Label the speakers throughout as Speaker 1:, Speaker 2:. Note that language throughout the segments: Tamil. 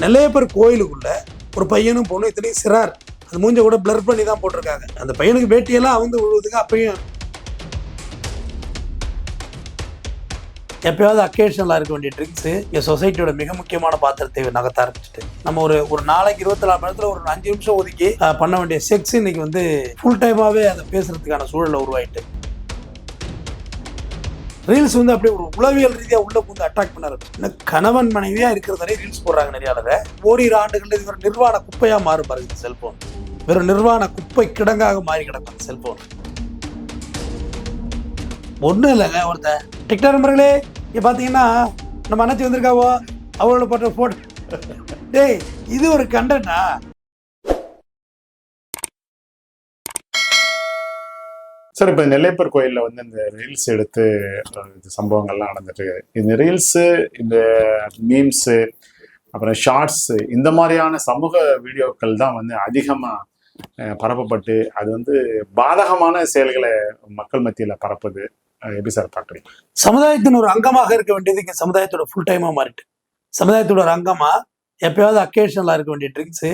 Speaker 1: நெல்லையப்பர் கோயிலுக்குள்ள ஒரு பையனும் பொண்ணு இத்தனையும் சிறார். அது மூஞ்ச கூட பிளர் பண்ணி தான் போட்டிருக்காங்க. அந்த பையனுக்கு வேட்டியெல்லாம் அவங்க விழுவுதுங்க அப்பயும் எப்பயாவது அக்கேஷனலாக இருக்க வேண்டிய ட்ரிங்க்ஸு என் சொசைட்டியோட மிக முக்கியமான பாத்திரத்தை நகர்த்த ஆரம்பிச்சிட்டு. நம்ம ஒரு ஒரு நாளைக்கு இருபத்தி நாலு மணி நேரத்தில் ஒரு அஞ்சு நிமிஷம் ஒதுக்கி பண்ண வேண்டிய செக்ஸ் இன்னைக்கு வந்து ஃபுல் டைமாகவே அதை பேசுறதுக்கான சூழலை உருவாயிட்டு. ரீல்ஸ் வந்து அப்படியே ஒரு உளவியல் ரீதியாக உள்ள வந்து அட்டாக் பண்ணாரு. இன்னும் கணவன் மனைவியாக இருக்கிறதாலே ரீல்ஸ் போடுறாங்க நிறைய ஆளுங்க ஓரிரு ஆண்டுகளில் இது ஒரு நிர்வாண குப்பையாக மாறும் பாருங்க இந்த செல்போன் வெறும் நிர்வாண குப்பை கிடங்காக மாறி கிடக்கும் அந்த செல்போன் ஒன்றும் இல்லைங்க ஒருத்தன். டிக்டாக் நம்பர்களே இங்கே பார்த்தீங்கன்னா நம்ம அண்ணாச்சி வந்திருக்காவோ? அவளோட போட்ட போட்டோ டேய் இது ஒரு கண்டனா
Speaker 2: சார் இப்போ நெல்லைப்பர் கோயிலில் வந்து இந்த ரீல்ஸ் எடுத்து இந்த இது சம்பவங்கள்லாம் நடந்துட்டு இந்த ரீல்ஸு இந்த மீம்ஸு அப்புறம் ஷார்ட்ஸு இந்த மாதிரியான சமூக வீடியோக்கள் தான் வந்து அதிகமாக பரப்பப்பட்டு அது வந்து பாதகமான செயல்களை மக்கள் மத்தியில் பரப்புது எப்படி சார் பார்க்குறீங்க
Speaker 1: சமுதாயத்தின் ஒரு அங்கமாக இருக்க வேண்டியது இங்கே சமுதாயத்தோட ஃபுல் டைமாக மாறிட்டு. சமுதாயத்தோட ஒரு அங்கமாக எப்பயாவது அக்கேஷனலாக இருக்க வேண்டிய ட்ரிங்க்ஸு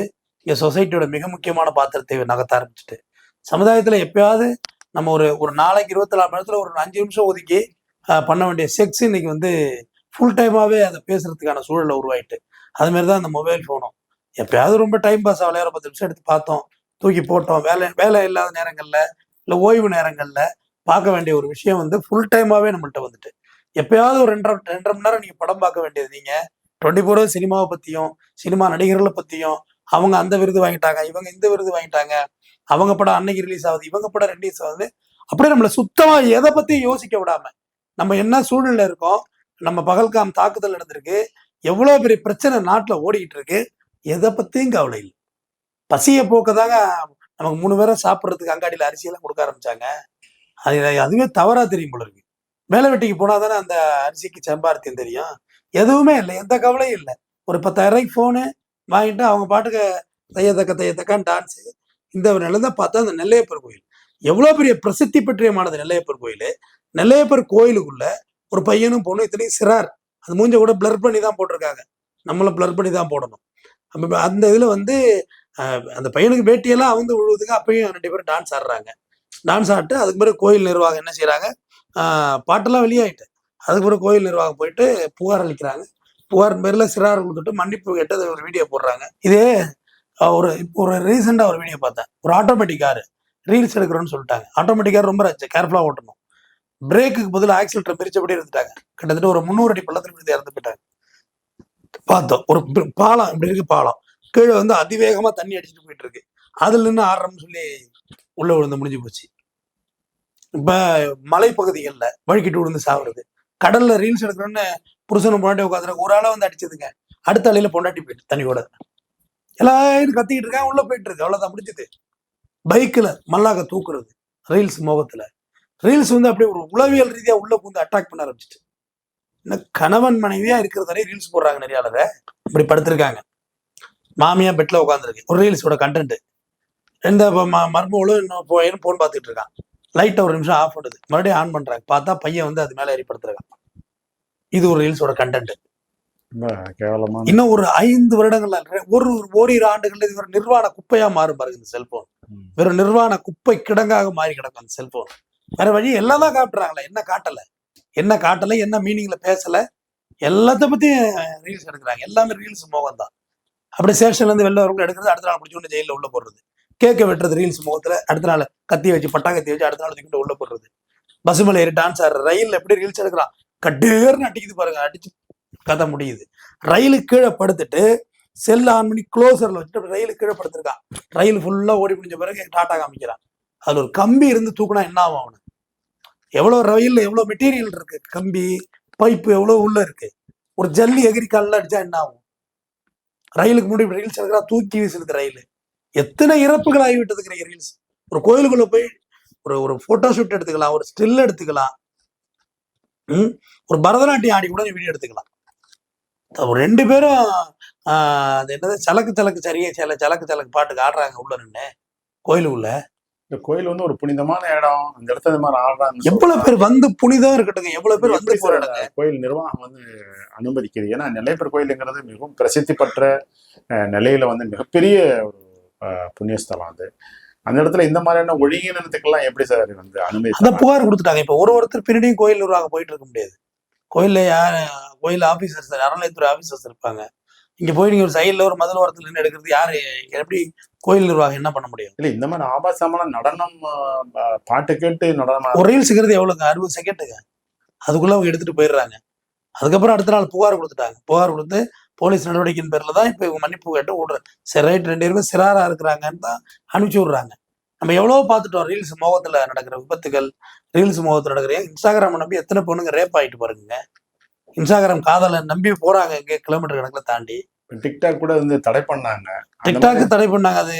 Speaker 1: இங்கே சொசைட்டியோட மிக முக்கியமான பாத்திரத்தை நகர்த்த ஆரம்பிச்சிட்டு. சமுதாயத்தில் எப்பயாவது நம்ம ஒரு ஒரு நாளைக்கு இருபத்தி நாலு மணி நேரத்தில் ஒரு அஞ்சு நிமிஷம் ஒதுக்கி பண்ண வேண்டிய செக்ஸ் இன்னைக்கு வந்து ஃபுல் டைமாகவே அதை பேசுறதுக்கான சூழலை உருவாயிட்டு. அதுமாரி தான் அந்த மொபைல் ஃபோனும் எப்பயாவது ரொம்ப டைம் பாஸ் ஆகலையா ஒரு பத்து நிமிஷம் எடுத்து பார்த்தோம். தூக்கி போட்டோம். வேலை வேலை இல்லாத நேரங்களில் இல்லை ஓய்வு நேரங்களில் பார்க்க வேண்டிய ஒரு விஷயம் வந்து ஃபுல் டைமாகவே நம்மள்கிட்ட வந்துட்டு. எப்பயாவது ஒரு ரெண்டரை ரெண்டரை மணி நேரம் நீங்கள் படம் பார்க்க வேண்டியது நீங்கள் டுவெண்ட்டி ஃபோர் ஹவர்ஸ் சினிமாவை பற்றியும் சினிமா நடிகர்களை பற்றியும் அவங்க அந்த விருது வாங்கிட்டாங்க இவங்க இந்த விருது வாங்கிட்டாங்க அவங்க படம் அன்னைக்கு ரிலீஸ் ஆகுது இவங்க படம் ரிலீஸ் ஆகுது. அப்படியே நம்மளை சுத்தமாக எதை பற்றியும் யோசிக்க விடாம நம்ம என்ன சூழ்நிலை இருக்கோம் நம்ம பகல்காம் தாக்குதல் நடந்திருக்கு எவ்வளோ பெரிய பிரச்சனை நாட்டில் ஓடிக்கிட்டு இருக்கு எதை பற்றியும் கவலை இல்லை. பசியை போக்கதாங்க நமக்கு மூணு பேரை சாப்பிட்றதுக்கு அங்காடியில் அரிசியெல்லாம் கொடுக்க ஆரம்பிச்சாங்க. அது அதுவே தவறாக தெரியும் போல இருக்கு. வேலை வெட்டிக்கு போனால் தானே அந்த அரிசிக்கு சம்பாரத்தியம் தெரியும். எதுவுமே இல்லை எந்த கவலையும் இல்லை. ஒரு பத்தாயிரம் ரூபாய்க்கு ஃபோனு வாங்கிட்டு அவங்க பாட்டுக்கு தையத்தக்க தையத்தக்கான்னு டான்ஸு இந்த நிலந்த பார்த்தா அந்த நெல்லையப்பர் கோயில். எவ்வளோ பெரிய பிரசித்தி பெற்றியமானது நெல்லையப்பர் கோயில். நெல்லையப்பர் கோயிலுக்குள்ள ஒரு பையனும் பொண்ணும் இத்தனையும் சிறார். அது மூஞ்ச கூட பிளர் பண்ணி தான் போட்டிருக்காங்க. நம்மளும் பிளர் பண்ணி தான் போடணும். அப்போ அந்த இதில் வந்து அந்த பையனுக்கு வேட்டியெல்லாம் அவங்க விழுவுதுங்க அப்பயும் ரெண்டு பேரும் டான்ஸ் ஆடுறாங்க. டான்ஸ் ஆடிட்டு அதுக்கு பிறகு கோயில் நிர்வாகம் என்ன செய்கிறாங்க பாட்டெல்லாம் வெளியாயிட்டு. அதுக்கப்புறம் கோயில் நிர்வாகம் போயிட்டு புகார் அளிக்கிறாங்க. புகார் பேரில் சிறார் கொடுத்துட்டு மன்னிப்பு கேட்டு ஒரு வீடியோ போடுறாங்க. இதே ஒரு இப்போ ஒரு ரீசெண்டாக ஒரு வீடியோ பார்த்தேன். ஒரு ஆட்டோமேட்டிக் காரு ரீல்ஸ் எடுக்கிறோன்னு சொல்லிட்டாங்க. ஆட்டோமேட்டிக் கார் ரொம்ப கேர்ஃபுல்லாக ஓட்டணும். பிரேக்குக்கு பதில் ஆக்சிலேட்டர் பிரிச்சபடி இருந்துட்டாங்க. கிட்டத்தட்ட ஒரு முந்நூறு அடி பள்ளத்தில் விழுந்து இறந்து போயிட்டாங்க. பார்த்தோம். ஒரு பாலம் இப்படி இருக்கு பாலம். கீழே வந்து அதிவேகமாக தண்ணி அடிச்சுட்டு போயிட்டு இருக்கு. அதுல இருந்து ஆடுறோம்னு சொல்லி உள்ள விழுந்து முடிஞ்சு போச்சு. இப்போ மலைப்பகுதிகளில் வழுக்கிட்டு விழுந்து சாவுறது. கடல்ல ரீல்ஸ் எடுக்கிறோன்னு புருஷனும் பொண்டாட்டி உட்காந்துருக்கு ஒரு ஆளை வந்து அடிச்சதுங்க. அடுத்த அலையில பொண்டாட்டி போயிட்டு தண்ணியோட எல்லாரும் கத்திக்கிட்டு இருக்கேன் உள்ள போயிட்டு இருக்கு. அவ்வளவுதான் முடிஞ்சது. பைக்ல மல்லாக தூக்குறது ரீல்ஸ் முகத்துல. ரீல்ஸ் வந்து அப்படியே ஒரு உளவியல் ரீதியா உள்ள புந்து அட்டாக் பண்ண ஆரம்பிச்சிட்டு இன்னும் கணவன் மனைவியா இருக்கிறதாலே ரீல்ஸ் போடுறாங்க நிறைய அளவை இப்படி படுத்திருக்காங்க. மாமியா பெட்ல உட்காந்துருக்கு ஒரு ரீல்ஸோட கண்டென்ட் எந்த மர்மோளும் இன்னும் போன் பார்த்துட்டு இருக்கான். லைட்டை ஒரு நிமிஷம் ஆஃப் பண்ணுது மறுபடியும் ஆன் பண்றாங்க. பார்த்தா பையன் வந்து அது மேல ஏறிப்படுத்துறாங்க இது ஒரு ரீல்ஸோட கண்டென்ட் இன்னும் ஒரு ஐந்து வருடங்கள்ல ஒரு ஓரிரு ஆண்டுகள்ல இது ஒரு நிர்வாண குப்பையா மாறும் பாருங்க இந்த செல்போன். வெறும் நிர்வாண குப்பை கிடங்காக மாறி கிடக்கும் அந்த செல்போன் வேற வழி எல்லாம் தான் காட்டுறாங்களே என்ன காட்டல? என்ன காட்டல என்ன மீனிங்ல பேசல? எல்லாத்த பத்தியும் ரீல்ஸ் எடுக்கிறாங்க. எல்லாமே ரீல்ஸ் மோகம் தான். அப்படி ஸ்டேஷன்ல இருந்து வெளில வரவங்க எடுக்கிறது அடுத்த நாள் பிடிச்சி கொண்டு ஜெயில உள்ள போடுறது. கேக்க வெட்டுறது ரீல்ஸ் முகத்துல. அடுத்த நாள் கத்தி வச்சு பட்டா கத்தி வச்சு அடுத்த நாள் தூக்கிட்டு உள்ள போடுறது. பஸ் மேல ஏறி டான்ஸ் ஆடுற ரயில்ல எப்படி ரீல்ஸ் எடுக்கிறான் கட்டேர்னு அடிக்குது பாருங்க அடிச்சு கதை முடியுது. ரயிலு கீழே படுத்துட்டு செல் ஆன் பண்ணி க்ளோசர்ல வச்சுட்டு ரயிலுக்கு கீழே படுத்திருக்கான். ரயில் ஃபுல்லா ஓடி முடிஞ்ச பிறகு டாட்டா காமிக்கிறான். அதுல ஒரு கம்பி இருந்து தூக்குனா என்ன ஆகும் அவனு? எவ்வளவு ரயில்ல எவ்வளவு மெட்டீரியல் இருக்கு? கம்பி பைப்பு எவ்வளவு உள்ள இருக்கு? ஒரு ஜல்லி எகிரி காலில் அடிச்சா என்ன ஆகும்? ரயிலுக்கு முன்னாடி ரயில் எடுக்கிறா தூக்கி வீசுறது ரயில். எத்தனை இறப்புகள் ஆகிவிட்டதுக்கு ரீல்ஸ்? ஒரு கோயிலுக்குள்ள போய் ஒரு ஒரு போட்டோ ஷூட் எடுத்துக்கலாம் ஒரு ஸ்டில் எடுத்துக்கலாம். ம், ஒரு பரதநாட்டியம் ஆடி கூட வீடியோ எடுத்துக்கலாம். ரெண்டு பேரும் அது என்னது? சலக்கு சலக்கு சரியே சில சலக்கு சலக்கு பாட்டுக்கு ஆடுறாங்க உள்ள நின்று கோயிலுக்குள்ள.
Speaker 2: இந்த கோயில் வந்து ஒரு புனிதமான இடம். அந்த இடத்துல மாதிரி ஆடுறாங்க
Speaker 1: எவ்வளவு பேர் வந்து புனிதம் இருக்கட்டுங்க. எவ்வளவு பேர் வந்து போற இடங்க
Speaker 2: கோயில் நிர்வாகம் வந்து அனுமதிக்குது ஏன்னா நெல்லையப்பர் கோயிலுங்கிறது மிகவும் பிரசித்தி பெற்ற அஹ், நெல்லையில வந்து மிகப்பெரிய ஒரு புண்ணியஸ்தலம் அது. அந்த இடத்துல இந்த மாதிரியான ஒழுங்கினத்துக்கெல்லாம் எப்படி சார் வந்து அனுமதி
Speaker 1: அந்த? புகார் கொடுத்துட்டாங்க. இப்போ ஒரு ஒருத்தர் பின்னாடியும் கோயில் நிர்வாகம் போயிட்டு இருக்க முடியாது. கோயில்ல யார் கோயில் ஆபீசர்ஸ் அறநிலையத்துறை ஆபீசர்ஸ் இருப்பாங்க. இங்க போய் நீங்க ஒரு சைடுல ஒரு மதுர ஓரத்துல நின்று எடுக்கிறது யாரு? எப்படி கோயில் நிர்வாகம் என்ன பண்ண முடியும்?
Speaker 2: இல்ல இந்த மாதிரி ஆபாசமான நடனம் பாட்டு கேட்டு நடனம்
Speaker 1: ஒரு ரீல்ஸுங்கிறது எவ்வளவுங்க? அறுபது செகண்டுங்க அதுக்குள்ள அவங்க எடுத்துட்டு போயிடுறாங்க. அதுக்கப்புறம் அடுத்த நாள் புகார் கொடுத்துட்டாங்க. புகார் கொடுத்து போலீஸ் நடவடிக்கையின் பேர்ல தான் இப்போ இவங்க மன்னிப்பு கேட்டு விடுற சரி ரைட் ரெண்டு பேருமே சிறாரா இருக்கிறாங்கன்னு தான் அனுப்பிச்சு விடுறாங்க. நம்ம எவ்வளவோ பார்த்துட்டோம் ரீல்ஸ் முகத்துல நடக்கிற விபத்துகள் ரீல்ஸ் முகத்துல நடக்கிற இன்ஸ்டாகிராம் நம்பி எத்தனை பொண்ணுங்க ரேப் ஆயிட்டு பாருங்க. இன்ஸ்டாகிராம் காதலை நம்பி போறாங்க இங்கே கிலோமீட்டர் கணக்கில் தாண்டி.
Speaker 2: டிக்டாக் கூட வந்து தடை பண்ணாங்க. அந்த
Speaker 1: டிக்டாக் தடை பண்ணாங்க. அது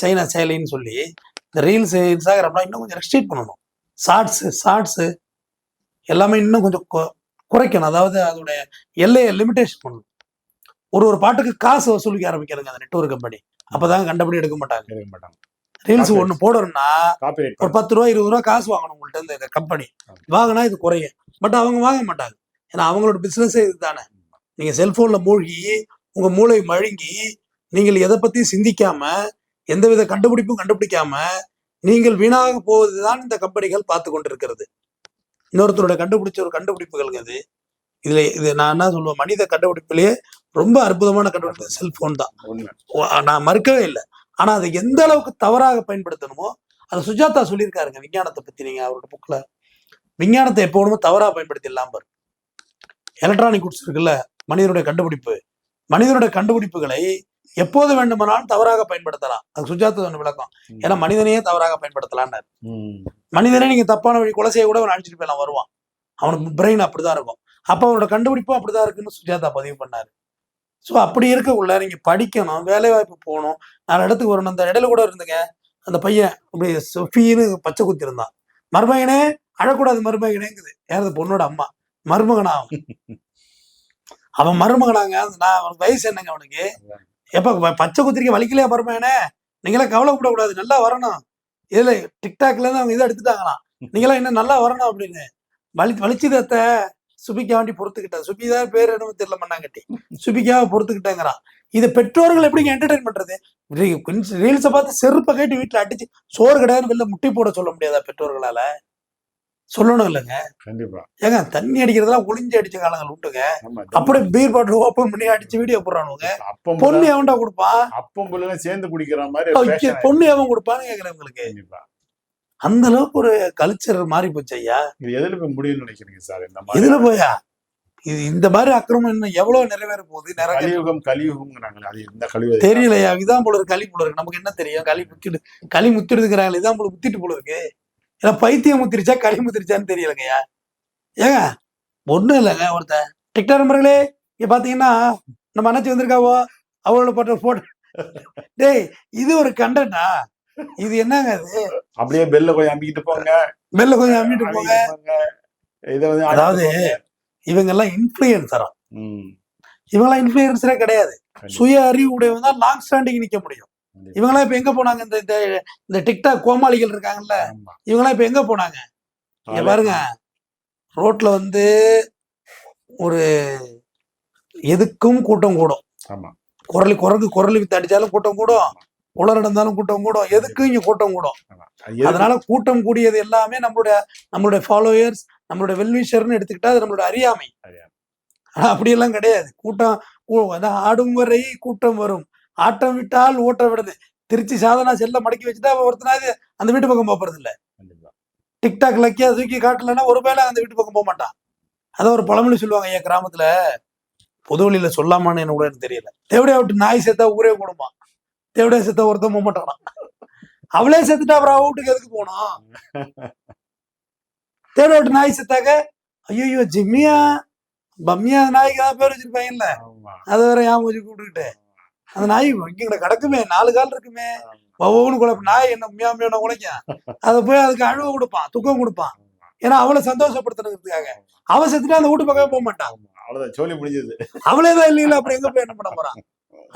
Speaker 1: சைனா செயலின்னு சொல்லி. இந்த ரீல்ஸ் இன்ஸ்டாகிராம்லாம் இன்னும் கொஞ்சம் ரெஸ்ட்ரிக்ட் பண்ணணும். ஷார்ட்ஸ் ஷார்ட்ஸ் எல்லாமே இன்னும் கொஞ்சம் குறைக்கணும். அதாவது அதோடைய எல்லையை லிமிடேஷன் பண்ணணும். ஒரு ஒரு பாட்டுக்கு காசு வசூலிக்க ஆரம்பிக்கிறாங்க அந்த நெட்வொர்க் கம்பெனி. அப்பதான் கண்டபடி எடுக்க மாட்டாங்க.
Speaker 2: இருக்க மாட்டாங்க.
Speaker 1: ரீல்ஸ். ஒன்று போடணும்னா ஒரு பத்து ரூபா இருபது ரூபா காசு வாங்கணும் உங்கள்ட்ட இந்த கம்பெனி. வாங்கினா இது குறையும். பட் அவங்க வாங்க மாட்டாங்க. ஏன்னா அவங்களோட பிசினஸே இதுதானே. நீங்க செல்போன்ல மூழ்கி உங்க மூளை மழுங்கி நீங்கள் எதை பத்தி சிந்திக்காம எந்தவித கண்டுபிடிப்பும் கண்டுபிடிக்காம நீங்கள் வீணாக போவதுதான் இந்த கம்பெனிகள் பார்த்து கொண்டிருக்கிறது. இன்னொருத்தரோட கண்டுபிடிச்ச ஒரு கண்டுபிடிப்புகள் அது. இதுல இது நான் என்ன சொல்லுவேன்? மனித கண்டுபிடிப்பிலேயே ரொம்ப அற்புதமான கண்டுபிடிப்பு செல்போன் தான். நான் மறுக்கவே இல்லை. ஆனா அதை எந்த அளவுக்கு தவறாக பயன்படுத்தணுமோ அதை சுஜாதா சொல்லியிருக்காருங்க விஞ்ஞானத்தை பத்தி நீங்க அவரோட புக்ல விஞ்ஞானத்தை எப்போ வேணுமோ தவறா பயன்படுத்தி இல்லாம பாரு. எலக்ட்ரானிக் குட்ஸ் இருக்குல்ல மனிதனுடைய கண்டுபிடிப்பு. மனிதனுடைய கண்டுபிடிப்புகளை எப்போது வேண்டுமானாலும் தவறாக பயன்படுத்தலாம். அது சுஜாதா சொன்ன விளக்கம். ஏன்னா மனிதனையே தவறாக பயன்படுத்தலாம்னு
Speaker 2: ம்.
Speaker 1: மனிதனே நீங்க தப்பான வழி கொலை செய்ய கூட அவன் அழிச்சிட்டு போயலாம் வருவான். அவனுக்கு பிரெயின் அப்படிதான் இருக்கும். அப்ப அவனோட கண்டுபிடிப்பும் அப்படிதான் இருக்குன்னு சுஜாதா பதிவு பண்ணாரு. ஸோ அப்படி இருக்கக்குள்ள நீங்க படிக்கணும் வேலை வாய்ப்பு போகணும் நாலு இடத்துக்கு வரணும். அந்த இடையில கூட இருந்துங்க. அந்த பையன் அப்படி சொஃபின்னு பச்சை குத்தி இருந்தான் மருமகனே அழக்கூடாது மருமகனேங்குது. யாரது பொண்ணோட அம்மா? மருமகனா அவன்? அவன் மருமகனாங்க. நான் அவனுக்கு வயசு என்னங்க அவனுக்கு? எப்ப பச்சை குத்திரிக்க வலிக்கலையா மருமகனே? நீங்களாம் கவலைப்படக்கூடாது. நல்லா வரணும். இதுல டிக்டாக்ல இருந்து அவங்க இதை எடுத்துட்டாங்களாம். நீங்களாம் இன்னும் நல்லா வரணும் அப்படின்னு. வலி வலிச்சுதத்த சுபிக்காண்டி பொறுத்துக்கிட்டா சுபிதான் பேர் என்னமோ தெரியல மண்ணாங்கட்டி. சுபிக்காவை பொறுத்துக்கிட்டாங்கிறான். இதை பெற்றோர்கள் எப்படிங்க என்டர்டைன் பண்றது? ரீல்ஸை பார்த்து செருப்பை கேட்டு வீட்டுல அடிச்சு சோறு கிடையாது வெளில முட்டி போட சொல்ல முடியாதா பெற்றோர்களால? சொல்லணும் இல்லைங்க.
Speaker 2: கண்டிப்பா.
Speaker 1: ஏங்க தண்ணி அடிக்கிறதெல்லாம் ஒளிஞ்சு அடிச்ச காலங்கள் விட்டுங்க
Speaker 2: ஆமா
Speaker 1: அப்படியே பீர் பாட்டில் ஓப்பன் பண்ணி அடிச்சு வீடியோ போடுறானுங்க
Speaker 2: அப்பம்
Speaker 1: பொண்ணு எவன்டா கொடுப்பான்.
Speaker 2: அப்பம் சேர்ந்து குடிக்கிற மாதிரி
Speaker 1: பொண்ணு எவன் கொடுப்பான்னு கேக்குறேன் உங்களுக்கு. அந்த அளவுக்கு ஒரு கல்ச்சர் மாறி போச்சு ஐயா.
Speaker 2: இது எதுல போய் முடியும்னு நினைக்கிறீங்க சார்? இந்த மாதிரி
Speaker 1: இதுல போயா? இது இந்த மாதிரி அக்கிரமம் இன்னும் எவ்வளவு நிறைவேற போகுது? நிறைய
Speaker 2: கலியுகம் கலியுகம்ங்கிறாங்களே அது இந்த கலியுகம்.
Speaker 1: தெரியலையா? இதான் போல இருக்கு களி போல இருக்கு. நமக்கு என்ன தெரியும்? களி முத்திடு களி முத்திடுதுங்கிறாங்களே இதான் போல முத்திட்டு போல இருக்கு. ஏன்னா பைத்தியம் முத்திருச்சா களி முத்திருச்சான்னு தெரியலங்கய்யா. ஏங்க ஒண்ணும் இல்லைங்க ஒருத்தன். டிக்டாக் நம்பர்களே இங்க பாத்தீங்கன்னா நம்ம அணைச்சி வந்திருக்காவோ? அவளோட போட்ட போட்டோ டேய் இது ஒரு கண்டனா இது என்னங்க அது
Speaker 2: அப்படியே பெல்ல கொஞ்சம் அம்பிக்கிட்டு போங்க.
Speaker 1: மெல்ல கொஞ்சம் அம்மிட்டு போங்க.
Speaker 2: இதை வந்து
Speaker 1: அதாவது. இவங்க எல்லாம் இன்ஃபுளுசரா இவங்கெல்லாம் இன்ஃபுளுசரே கிடையாது. சுய அறிவு உடையவங்க தான் லாங் ஸ்டாண்டிங் நிக்க முடியும். இவங்கெல்லாம் இப்ப எங்க போனாங்க? இந்த இந்த இந்த டிக்டாக் கோமாளிகள் இருக்காங்கல்ல. இவங்கெல்லாம் இப்ப எங்க போனாங்க? இங்க பாருங்க. ரோட்ல வந்து ஒரு எதுக்கும் கூட்டம் கூடும். குரல் குரங்கு குரல் வித்து அடிச்சாலும் கூட்டம் கூடும். உலர் நடந்தாலும் கூட்டம் கூடும். எதுக்கும் இங்க கூட்டம் கூடும்.
Speaker 2: எதுக்கு-
Speaker 1: அதனால கூட்டம் கூடியது எல்லாமே நம்மளுடைய நம்மளுடைய ஃபாலோயர்ஸ் நம்மளுடைய வெல்விஷர்னு எடுத்துக்கிட்டா அது நம்மளுடைய அறியாமை. அப்படியெல்லாம் கிடையாது. கூட்டம் அதான் ஆடும் வரை கூட்டம் வரும். ஆட்டம் விட்டால் ஓட்டம் விடுது. திருச்சி சாதனா செல்ல மடக்கி வச்சுட்டா ஒருத்தனாவது அந்த வீட்டு பக்கம் போறது இல்ல. டிக்டாக் லக்கியா தூக்கி காட்டலன்னா ஒரு வேளை அந்த வீட்டு பக்கம் போக மாட்டான். அதான் ஒரு பழமொழி சொல்லுவாங்க என் கிராமத்துல. பொது வழியில சொல்லாமான்னு எனக்கு கூட எனக்கு தெரியல. தேவடியா விட்டு நாய் செத்தா ஊரே கூடுமா தேவடியா செத்தா ஒருத்தன் போக மாட்டானா? அவளே செத்துட்டா அப்புறம் வீட்டுக்கு எதுக்கு போனோம் தேவடியா விட்டு நாய் செத்தாக்க ஐயோ ஜிம்மியா? பம்மியா அந்த நாய்க்கு தான் பேர் வச்சிருப்பாங்கல்ல. அதை வேற ஏன் மூஞ்சி கூப்பிட்டுக்கிட்டு. அந்த நாய் இங்க கிடக்குமே நாலு கால் இருக்குமே. ஒவ்வொன்று குழப்பம் நாய் என்ன மியா மியான குலைக்கும். அதை போய் அதுக்கு அழுவ கொடுப்பான் துக்கம் கொடுப்பான். ஏன்னா அவளை சந்தோஷப்படுத்தணுங்கிறதுக்காக. அவ செத்துட்டு அந்த வீட்டு பக்கமே போக மாட்டான்.
Speaker 2: அவ்வளவுதான் சோலி முடிஞ்சது.
Speaker 1: அவளே தான் இல்லைங்களா அப்புறம் எங்க போய் என்ன பண்ண போறான்?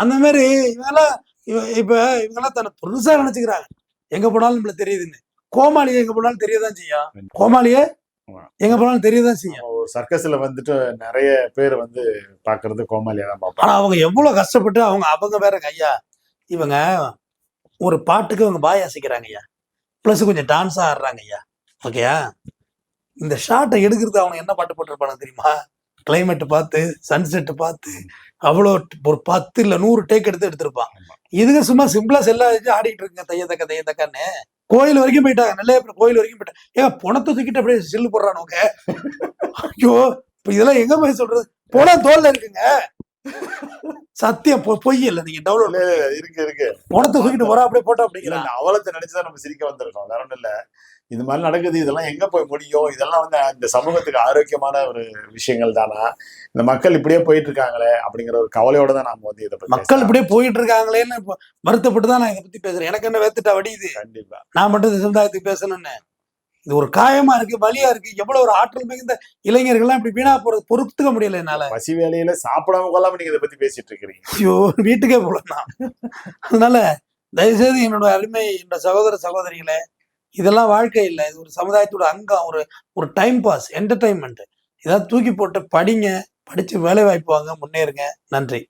Speaker 1: அந்த மாதிரி இவங்கெல்லாம் இவ இப்ப இவங்கெல்லாம் தன்னை பெருசா நினைச்சுக்கிறாங்க. எங்க போனாலும் நம்மள தெரியுதுன்னு. கோமாளியை எங்க போனாலும் தெரியதான் செய்யும். கோமாளியே. எங்க போனாலும் தெரியதான் செய்யும்.
Speaker 2: சர்க்கஸ்ல வந்துட்டு நிறைய பேர் வந்து பாக்குறது கோமாளியா தான் பார்ப்பாங்க.
Speaker 1: ஆனா அவங்க எவ்வளவு கஷ்டப்பட்டு அவங்க அவங்க வேறங்க ஐயா இவங்க ஒரு பாட்டுக்கு அவங்க பாய் அசைக்கிறாங்க ஐயா. ப்ளஸ் கொஞ்சம் டான்ஸா ஆடுறாங்க ஐயா. ஓகேயா இந்த ஷாட்டை எடுக்கிறது அவங்க என்ன பாட்டு போட்டிருப்பாங்க தெரியுமா? கிளைமேட் பார்த்து சன்செட் பார்த்து அவ்வளோ ஒரு பத்து இல்ல நூறு டேக் எடுத்து எடுத்திருப்பான்.
Speaker 2: ஆமா.
Speaker 1: இதுங்க சும்மா சிம்பிளா செல்லா வச்சு ஆடிட்டு இருக்குங்க தைய தக்க தைய தக்கன்னு. கோயில் வரைக்கும் போயிட்டாங்க நெல்லையப்பர் கோயில் வரைக்கும் போயிட்டாங்க ஏங்க பணத்தை தூக்கிட்டு அப்படியே செல்லு போடுறானுங்க ஐயோ இப்ப இதெல்லாம் எங்க போய் சொல்றது? பணம் தோல்ல இருக்குங்க. சத்தியம் பொ- பொய் இல்ல நீங்க டவுன்லோட்
Speaker 2: இருக்கு இருக்கு.
Speaker 1: பணத்தை தூக்கிட்டு போறா அப்படியே போட்டோ
Speaker 2: இல்ல
Speaker 1: அப்படிங்கிறான்
Speaker 2: இந்த அவலத்தை நினைச்சுதான் நம்ம சிரிக்க வந்திருக்கோம் வேற ஒண்ணும் இல்ல. இது மாதிரி நடக்குது இதெல்லாம் எங்க போய் முடியும்? இதெல்லாம் வந்து இந்த சமூகத்துக்கு ஆரோக்கியமான ஒரு விஷயங்கள் தானா? இந்த மக்கள் இப்படியே போயிட்டு இருக்காங்களே அப்படிங்கிற ஒரு கவலையோட தான் நாம வந்து இதை பத்தி
Speaker 1: மக்கள். இப்படியே போயிட்டு இருக்காங்களேன்னு வருத்தப்பட்டு தான் நான் இதை பத்தி பேசுறேன். எனக்கு என்ன வேத்துட்டா வடியுது
Speaker 2: கண்டிப்பா.
Speaker 1: நான் மட்டும் இந்த சமுதாயத்துக்கு பேசணும்னு. இது ஒரு காயமா இருக்கு வலியா இருக்கு எவ்வளவு ஒரு ஆற்றல் மிகுந்த இளைஞர்கள்லாம் இப்படி வீணா போறது பொறுத்துக்க முடியல என்னால.
Speaker 2: பசி வேலையில சாப்பிடாம கொள்ளாம நீங்க இதை பத்தி பேசிட்டு இருக்கிறீங்க.
Speaker 1: ஐயோ வீட்டுக்கே போலாம் அதனால தயவுசெய்து என்னோட அருமை என்னோட சகோதர சகோதரிகளே இதெல்லாம் வாழ்க்கை இல்லை. இது ஒரு சமுதாயத்தோட அங்கம் ஒரு ஒரு டைம் பாஸ் என்டர்டைன்மெண்ட் இதாவது தூக்கி போட்டு படிங்க படிச்சு வேலை வாய்ப்பு வாங்க முன்னேறுங்க. நன்றி.